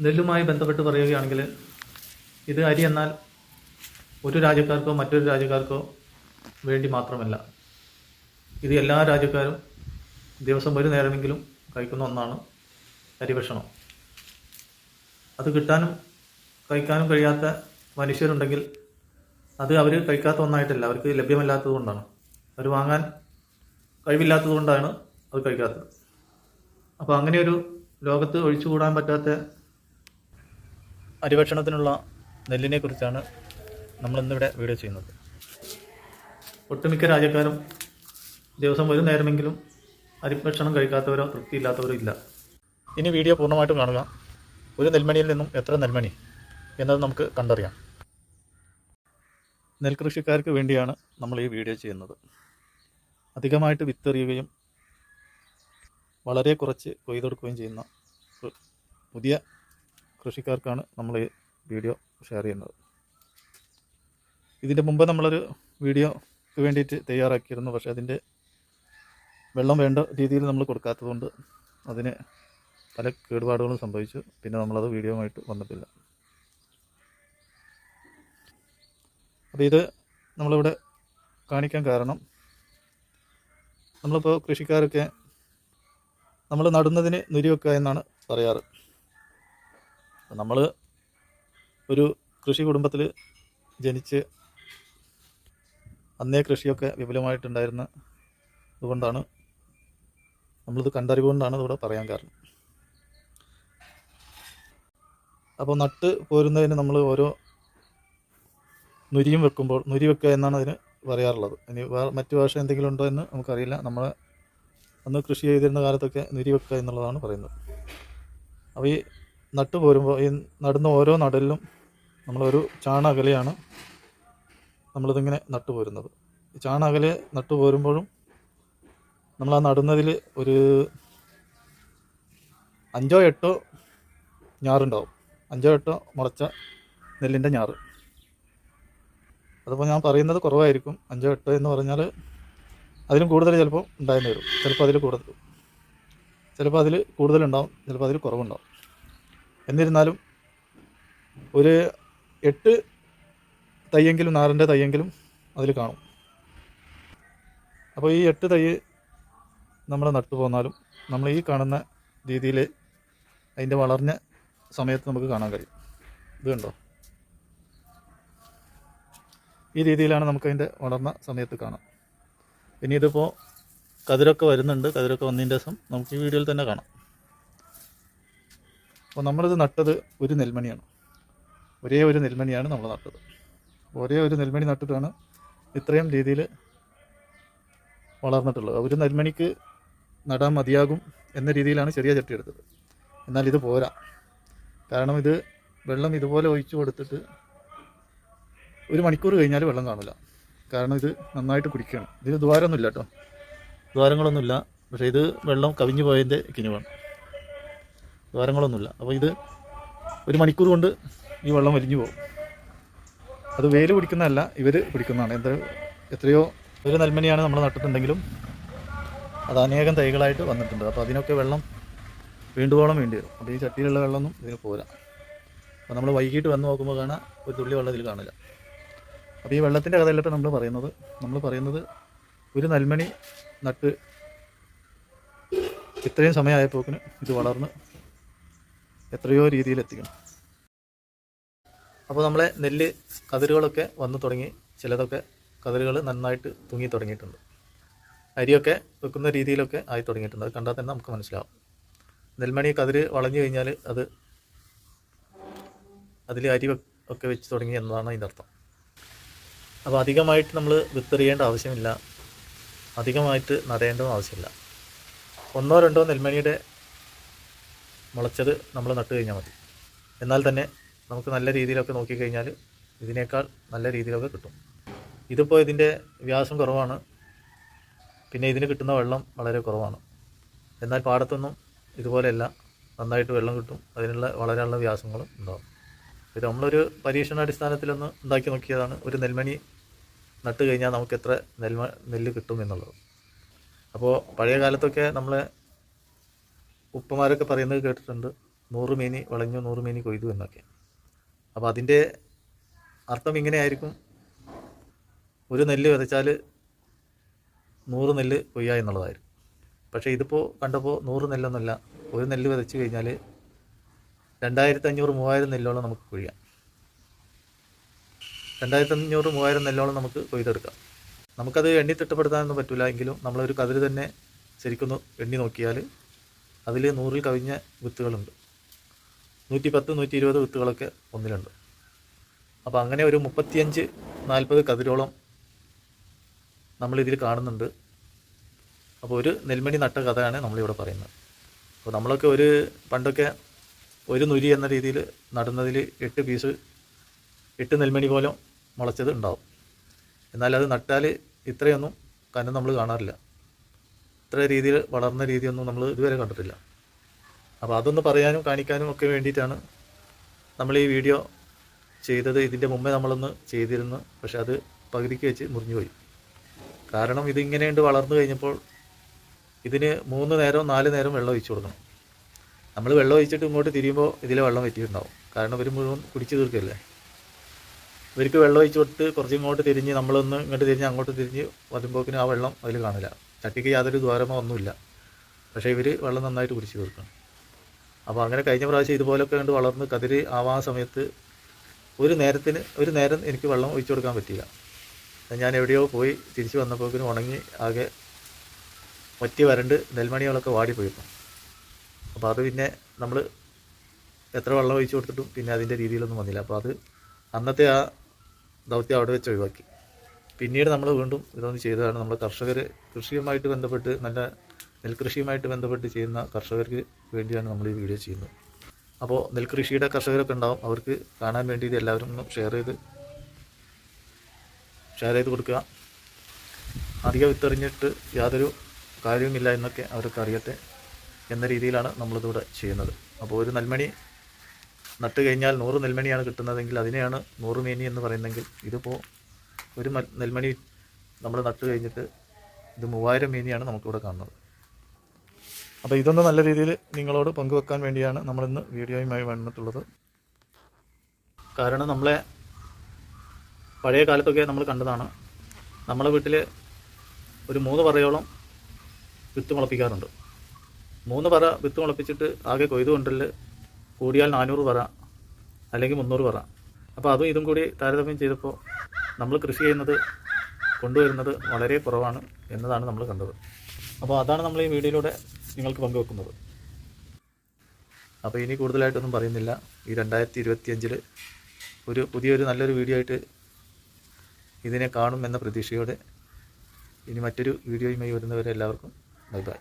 നെല്ലുമായി ബന്ധപ്പെട്ട് പറയുകയാണെങ്കിൽ ഇത് അരി എന്നാൽ ഒരു രാജ്യക്കാർക്കോ മറ്റൊരു രാജ്യക്കാർക്കോ വേണ്ടി മാത്രമല്ല. ഇത് എല്ലാ രാജ്യക്കാരും ദിവസം ഒരു നേരമെങ്കിലും കഴിക്കുന്ന ഒന്നാണ് അരിഭക്ഷണം അത് കിട്ടാനും കഴിക്കാനും കഴിയാത്ത മനുഷ്യരുണ്ടെങ്കിൽ അത് അവർ കഴിക്കാത്ത ഒന്നായിട്ടല്ല അവർക്ക് ലഭ്യമല്ലാത്തത് കൊണ്ടാണ്. അവർ വാങ്ങാൻ കഴിവില്ലാത്തത് കൊണ്ടാണ് അത് കഴിക്കാത്തത്. അപ്പോൾ അങ്ങനെ ഒരു ലോകത്ത് ഒഴിച്ചുകൂടാൻ പറ്റാത്ത അരിഭക്ഷണത്തിനുള്ള നെല്ലിനെ കുറിച്ചാണ് നമ്മളിന്നിവിടെ വീഡിയോ ചെയ്യുന്നത്. ഒട്ടുമിക്ക രാജ്യക്കാരും ദിവസം ഒരു നേരമെങ്കിലും അരിഭക്ഷണം കഴിക്കാത്തവരോ തൃപ്തിയില്ലാത്തവരോ ഇല്ല. ഇനി വീഡിയോ പൂർണമായിട്ടും കാണുക. ഒരു നെൽമണിയിൽ നിന്നും എത്ര നെൽമണി എന്നത് നമുക്ക് കണ്ടറിയാം. നെൽകൃഷിക്കാർക്ക് വേണ്ടിയാണ് നമ്മൾ ഈ വീഡിയോ ചെയ്യുന്നത്. അധികമായിട്ട് വിത്തെറിയുകയും വളരെ കുറച്ച് കൊയ്തെടുക്കുകയും ചെയ്യുന്ന പുതിയ കൃഷിക്കാർക്കാണ് നമ്മൾ ഈ വീഡിയോ ഷെയർ ചെയ്യുന്നത്. ഇതിന്റെ മുമ്പ് നമ്മളൊരു വീഡിയോക്ക് വേണ്ടിയിട്ട് തയ്യാറാക്കിയിരുന്നു. പക്ഷേ അതിന്റെ വെള്ളം വേണ്ട രീതിയിൽ നമ്മൾ കൊടുക്കാത്തതുകൊണ്ട് അതിന് പല കേടുപാടുകളും സംഭവിച്ചു. പിന്നെ നമ്മളത് ആയിട്ട് വന്നിട്ടില്ല. അപ്പോൾ ഇത് നമ്മളിവിടെ കാണിക്കാൻ കാരണം നമ്മളിപ്പോൾ കൃഷിക്കാരൊക്കെ നമ്മൾ നടുന്നതിന് നുരി വെക്കുക എന്നാണ് പറയാറ്. നമ്മൾ ഒരു കൃഷി കുടുംബത്തിൽ ജനിച്ച് അന്നേ കൃഷിയൊക്കെ വിപുലമായിട്ടുണ്ടായിരുന്ന അതുകൊണ്ടാണ് നമ്മളിത് കണ്ടറിവുകൊണ്ടാണ് ഇതിവിടെ പറയാൻ കാരണം. അപ്പോൾ നട്ട് പോരുന്നതിന് നമ്മൾ ഓരോ നുരിയും വെക്കുമ്പോൾ നുരി വെക്കുക എന്നാണ് അതിന് പറയാറുള്ളത്. ഇനി മറ്റു ഭാഷ എന്തെങ്കിലും ഉണ്ടോ എന്ന് നമുക്കറിയില്ല. നമ്മൾ അന്ന് കൃഷി ചെയ്തിരുന്ന കാലത്തൊക്കെ നുരി വെക്കുക എന്നുള്ളതാണ് പറയുന്നത്. അപ്പോൾ ഈ നട്ട് പോരുമ്പോൾ ഈ നടുന്ന ഓരോ നടലിലും നമ്മളൊരു ചാണ അകലെയാണ് നമ്മളിതിങ്ങനെ നട്ടു പോരുന്നത്. ഈ ചാണ അകലെ നട്ടു പോരുമ്പോഴും നമ്മൾ ആ നടുന്നതിൽ ഒരു അഞ്ചോ എട്ടോ ഞാറുണ്ടാവും. അഞ്ചോ എട്ടോ മുളച്ച നെല്ലിന്റെ ഞാറ്. അതിപ്പോൾ ഞാൻ പറയുന്നത് കുറവായിരിക്കും. അഞ്ചോ എട്ടോ എന്ന് പറഞ്ഞാൽ അതിലും കൂടുതൽ ചിലപ്പോൾ ഉണ്ടായെന്ന് വരും. ചിലപ്പോൾ അതിൽ കൂടുതൽ ചിലപ്പോൾ അതിൽ കൂടുതലുണ്ടാവും ചിലപ്പോൾ അതിൽ കുറവുണ്ടാവും. എന്നിരുന്നാലും ഒരു എട്ട് തയ്യെങ്കിലും നാറിന്റെ തയ്യെങ്കിലും അതിൽ കാണും. അപ്പോൾ ഈ എട്ട് തൈ നമ്മൾ നട്ടു പോന്നാലും നമ്മൾ ഈ കാണുന്ന രീതിയിൽ അതിന്റെ വളർന്ന സമയത്ത് നമുക്ക് കാണാൻ കഴിയും. ഇത് കണ്ടോ? ഈ രീതിയിലാണ് നമുക്കതിന്റെ വളർന്ന സമയത്ത് കാണാം. പിന്നെ ഇതിപ്പോൾ കതിരൊക്കെ വരുന്നുണ്ട്. കതിരൊക്കെ വന്നതിന്റെ ദിവസം നമുക്ക് ഈ വീഡിയോയിൽ തന്നെ കാണാം. അപ്പോൾ നമ്മളിത് നട്ടത് ഒരു നെൽമണിയാണ്. ഒരേ ഒരു നെൽമണിയാണ് നമ്മൾ നട്ടത്. ഒരേ ഒരു നെൽമണി നട്ടിട്ടാണ് ഇത്രയും രീതിയിൽ വളർന്നിട്ടുള്ളത്. ഒരു നെൽമണിക്ക് നടാൻ മതിയാകും എന്ന രീതിയിലാണ് ചെറിയ ചട്ടി എടുത്തത്. എന്നാൽ ഇത് പോരാ. കാരണം ഇത് വെള്ളം ഇതുപോലെ ഒഴിച്ചു കൊടുത്തിട്ട് ഒരു മണിക്കൂർ കഴിഞ്ഞാൽ വെള്ളം കാണില്ല കാരണം ഇത് നന്നായിട്ട് കുടിക്കണം. ഇതിന് ദ്വാരമൊന്നുമില്ല കേട്ടോ. ദ്വാരങ്ങളൊന്നുമില്ല. പക്ഷേ ഇത് വെള്ളം കവിഞ്ഞു പോയതിന്റെ കിനിവാണ്. ദ്വാരങ്ങളൊന്നുമില്ല അപ്പോൾ ഇത് ഒരു മണിക്കൂർ കൊണ്ട് ഈ വെള്ളം വലിഞ്ഞു പോകും. അത് വേര് പിടിക്കുന്നതല്ല ഇവർ പിടിക്കുന്നതാണ്. എന്താ എത്രയോ ഒരു നെൽമണിയാണ് നമ്മൾ നട്ടിട്ടുണ്ടെങ്കിലും അത് അനേകം തൈകളായിട്ട് വന്നിട്ടുണ്ട്. അപ്പോൾ അതിനൊക്കെ വെള്ളം വീണ്ടുപോളം വേണ്ടി വരും. അപ്പോൾ ഈ ചട്ടിയിലുള്ള വെള്ളമൊന്നും ഇതിന് പോരാ. അപ്പോൾ നമ്മൾ വൈകിട്ട് വന്ന് നോക്കുമ്പോൾ കാണാൻ ഒരു തുള്ളി വെള്ളത്തിൽ കാണില്ല. അപ്പോൾ ഈ വെള്ളത്തിന്റെ കഥയിലിട്ട് നമ്മൾ പറയുന്നത് നമ്മൾ പറയുന്നത് ഒരു നെൽമണി നട്ട് ഇത്രയും സമയമായപ്പോക്കിന് ഇത് വളർന്ന് എത്രയോ രീതിയിൽ എത്തിക്കണം. അപ്പോൾ നമ്മളെ നെല്ല് കതിരുകളൊക്കെ വന്നു തുടങ്ങി ചിലതൊക്കെ കതിരുകൾ നന്നായിട്ട് തൂങ്ങി തുടങ്ങിയിട്ടുണ്ട്. അരിയൊക്കെ വെക്കുന്ന രീതിയിലൊക്കെ ആയി തുടങ്ങിയിട്ടുണ്ട്. അത് കണ്ടാൽ തന്നെ നമുക്ക് മനസ്സിലാവും. നെൽമണി കതിര് വളഞ്ഞു കഴിഞ്ഞാൽ അത് അതിൽ അരി ഒക്കെ വെച്ച് തുടങ്ങി എന്നതാണ് അതിന്റെ അർത്ഥം. അപ്പോൾ അധികമായിട്ട് നമ്മൾ വിത്തെറിയേണ്ട ആവശ്യമില്ല. അധികമായിട്ട് നടേണ്ടതും ആവശ്യമില്ല. ഒന്നോ രണ്ടോ നെൽമണിയുടെ മുളച്ചത് നമ്മൾ നട്ട് കഴിഞ്ഞാൽ മതി. എന്നാൽ തന്നെ നമുക്ക് നല്ല രീതിയിലൊക്കെ നോക്കിക്കഴിഞ്ഞാൽ ഇതിനേക്കാൾ നല്ല രീതിയിലൊക്കെ കിട്ടും. ഇതിപ്പോൾ ഇതിന്റെ വ്യാസം കുറവാണ്. പിന്നെ ഇതിന് കിട്ടുന്ന വെള്ളം വളരെ കുറവാണ്. എന്നാൽ പാടത്തൊന്നും ഇതുപോലെയല്ല. നന്നായിട്ട് വെള്ളം കിട്ടും. അതിനുള്ള വളരാനുള്ള വ്യാസങ്ങളും ഉണ്ടാകും ഇത് നമ്മളൊരു പരീക്ഷണാടിസ്ഥാനത്തിലൊന്ന് ഉണ്ടാക്കി നോക്കിയതാണ്. ഒരു നെൽമണി നട്ട് കഴിഞ്ഞാൽ നമുക്ക് എത്ര നെൽമ നെല്ല് കിട്ടും എന്നുള്ളത്. അപ്പോൾ പഴയ കാലത്തൊക്കെ നമ്മളെ ഉപ്പമാരൊക്കെ പറയുന്നത് കേട്ടിട്ടുണ്ട്. നൂറ് മേനി വളഞ്ഞു നൂറ് മേനി കൊയ്തു എന്നൊക്കെ. അപ്പോൾ അതിന്റെ അർത്ഥം ഇങ്ങനെ ആയിരിക്കും. ഒരു നെല്ല് വിതച്ചാൽ നൂറ് നെല്ല് കൊയ്യുക എന്നുള്ളതായിരുന്നു പക്ഷേ ഇതിപ്പോൾ കണ്ടപ്പോൾ നൂറ് നെല്ലൊന്നുമല്ല ഒരു നെല്ല് വിതച്ച് കഴിഞ്ഞാൽ രണ്ടായിരത്തി അഞ്ഞൂറ് മൂവായിരം നെല്ലോളം നമുക്ക് കൊയ്യാം. രണ്ടായിരത്തി അഞ്ഞൂറ് മൂവായിരം നെല്ലോളം നമുക്ക് കൊയ്തെടുക്കാം. നമുക്കത് എണ്ണി തിട്ടപ്പെടുത്താനൊന്നും പറ്റില്ല എങ്കിലും നമ്മളൊരു കതിര് തന്നെ ശരിക്കൊന്ന് എണ്ണി നോക്കിയാൽ അതിൽ നൂറിൽ കവിഞ്ഞ വിത്തുകളുണ്ട്. നൂറ്റി പത്ത് നൂറ്റി ഇരുപത് വിത്തുകളൊക്കെ ഒന്നിലുണ്ട്. അപ്പോൾ അങ്ങനെ ഒരു മുപ്പത്തിയഞ്ച് നാൽപ്പത് കതിരോളം നമ്മളിതിൽ കാണുന്നുണ്ട്. അപ്പോൾ ഒരു നെൽമണി നട്ട കഥയാണ് നമ്മളിവിടെ പറയുന്നത്. അപ്പോൾ നമ്മളൊക്കെ ഒരു പണ്ടൊക്കെ ഒരു നുരി എന്ന രീതിയിൽ നടുന്നതിൽ എട്ട് പീസ് എട്ട് നെൽമണി പോലും മുളച്ചത് ഉണ്ടാവും. എന്നാൽ അത് നട്ടാൽ ഇത്രയൊന്നും കനം നമ്മൾ കാണാറില്ല. ഇത്ര രീതിയിൽ വളർന്ന രീതിയൊന്നും നമ്മൾ ഇതുവരെ കണ്ടിട്ടില്ല. അപ്പോൾ അതൊന്ന് പറയാനും കാണിക്കാനും ഒക്കെ വേണ്ടിയിട്ടാണ് നമ്മൾ ഈ വീഡിയോ ചെയ്തത്. ഇതിന്റെ മുമ്പേ നമ്മളൊന്ന് ചെയ്തിരുന്നു. പക്ഷെ അത് പകുതിക്ക് വെച്ച് മുറിഞ്ഞുപോയി. കാരണം ഇതിങ്ങനെയുണ്ട് വളർന്നു കഴിഞ്ഞപ്പോൾ ഇതിന് മൂന്ന് നേരം നാല് നേരം വെള്ളം ഒഴിച്ചു കൊടുക്കണം. നമ്മൾ വെള്ളം ഒഴിച്ചിട്ട് ഇങ്ങോട്ട് തിരിയുമ്പോൾ ഇതിലെ വെള്ളം വറ്റിയിട്ടുണ്ടാവും. കാരണം ഇവർ മുഴുവൻ കുടിച്ചു തീർക്കല്ലേ? ഇവർക്ക് വെള്ളം ഒഴിച്ചു കൊടുത്ത് കുറച്ച് ഇങ്ങോട്ട് തിരിഞ്ഞ് നമ്മളൊന്ന് ഇങ്ങോട്ട് തിരിഞ്ഞ് അങ്ങോട്ട് തിരിഞ്ഞ് വരുമ്പോക്കിന് ആ വെള്ളം അതിൽ കാണില്ല. ചട്ടിക്ക് യാതൊരു ദ്വാരമോ ഒന്നുമില്ല. പക്ഷേ ഇവർ വെള്ളം നന്നായിട്ട് കുടിച്ചു തീർക്കണം. അപ്പോൾ അങ്ങനെ കഴിഞ്ഞ പ്രാവശ്യം ഇതുപോലൊക്കെ കണ്ട് വളർന്ന് കതിര് ആവാ സമയത്ത് ഒരു നേരത്തിന് ഒരു നേരം എനിക്ക് വെള്ളം ഒഴിച്ചു കൊടുക്കാൻ പറ്റിയില്ല. ഞാൻ എവിടെയോ പോയി തിരിച്ചു വന്നപ്പോഴേക്കും ഉണങ്ങി ആകെ ഒറ്റ വരണ്ട് നെൽമണികളൊക്കെ വാടിപ്പോയിരുന്നു അപ്പോൾ അത് പിന്നെ നമ്മൾ എത്ര വെള്ളം ഒഴിച്ചു കൊടുത്തിട്ടും പിന്നെ അതിന്റെ രീതിയിലൊന്നും വന്നില്ല. അപ്പോൾ അത് അന്നത്തെ ആ ദൗത്യം അവിടെ വെച്ച് ഒഴിവാക്കി. പിന്നീട് നമ്മൾ വീണ്ടും ഇതൊന്ന് ചെയ്തതാണ് നമ്മൾ കർഷകർ കൃഷിയുമായിട്ട് ബന്ധപ്പെട്ട് നല്ല നെൽകൃഷിയുമായിട്ട് ബന്ധപ്പെട്ട് ചെയ്യുന്ന കർഷകർക്ക് വേണ്ടിയാണ് നമ്മൾ ഈ വീഡിയോ ചെയ്യുന്നത്. അപ്പോൾ നെൽകൃഷിയുടെ കർഷകരൊക്കെ ഉണ്ടാവും. അവർക്ക് കാണാൻ വേണ്ടി ഇത് എല്ലാവരും ഒന്ന് ഷെയർ ചെയ്ത് ഷെയർ ചെയ്ത് കൊടുക്കുക. അധികം വിത്തെറിഞ്ഞിട്ട് യാതൊരു കാര്യവുമില്ല എന്നൊക്കെ അവർക്ക് അറിയട്ടെ എന്ന രീതിയിലാണ് നമ്മളിതിവിടെ ചെയ്യുന്നത്. അപ്പോൾ ഒരു നെൽമണി നട്ട് കഴിഞ്ഞാൽ നൂറ് നെൽമണിയാണ് കിട്ടുന്നതെങ്കിൽ അതിനെയാണ് നൂറ് മേനി എന്ന് പറയുന്നതെങ്കിൽ ഇതിപ്പോൾ ഒരു നെൽമണി നമ്മൾ നട്ടു കഴിഞ്ഞിട്ട് ഇത് മൂവായിരം മീനിയാണ് നമുക്കിവിടെ കാണുന്നത്. അപ്പോൾ ഇതൊന്ന് നല്ല രീതിയിൽ നിങ്ങളോട് പങ്കുവെക്കാൻ വേണ്ടിയാണ് നമ്മളിന്ന് വീഡിയോയുമായി വന്നിട്ടുള്ളത്. കാരണം നമ്മളെ പഴയ കാലത്തൊക്കെ നമ്മൾ കണ്ടതാണ്. നമ്മളെ വീട്ടിൽ ഒരു മൂന്ന് പറയോളം വിത്ത് മുളപ്പിക്കാറുണ്ട്. മൂന്ന് പറ വിത്ത് മുളപ്പിച്ചിട്ട് ആകെ കൊയ്തു കൊണ്ടൽ കൂടിയാൽ നാനൂറ് പറ അല്ലെങ്കിൽ മുന്നൂറ് പറ. അപ്പോൾ അതും ഇതും കൂടി താരതമ്യം ചെയ്തപ്പോൾ നമ്മൾ കൃഷി ചെയ്യുന്നത് കൊണ്ടുവരുന്നത് വളരെ കുറവാണ് എന്നതാണ് നമ്മൾ കണ്ടത്. അപ്പോൾ അതാണ് നമ്മൾ ഈ വീഡിയോയിലൂടെ നിങ്ങൾക്ക് പങ്കുവെക്കുന്നത്. അപ്പോൾ ഇനി കൂടുതലായിട്ടൊന്നും പറയുന്നില്ല. ഈ രണ്ടായിരത്തി ഇരുപത്തിയഞ്ചിൽ ഒരു പുതിയൊരു നല്ലൊരു വീഡിയോ ആയിട്ട് ഇതിനെ കാണും എന്ന പ്രതീക്ഷയോടെ ഇനി മറ്റൊരു വീഡിയോയുമായി വരുന്നവരെ എല്ലാവർക്കും ബൈ ബൈ.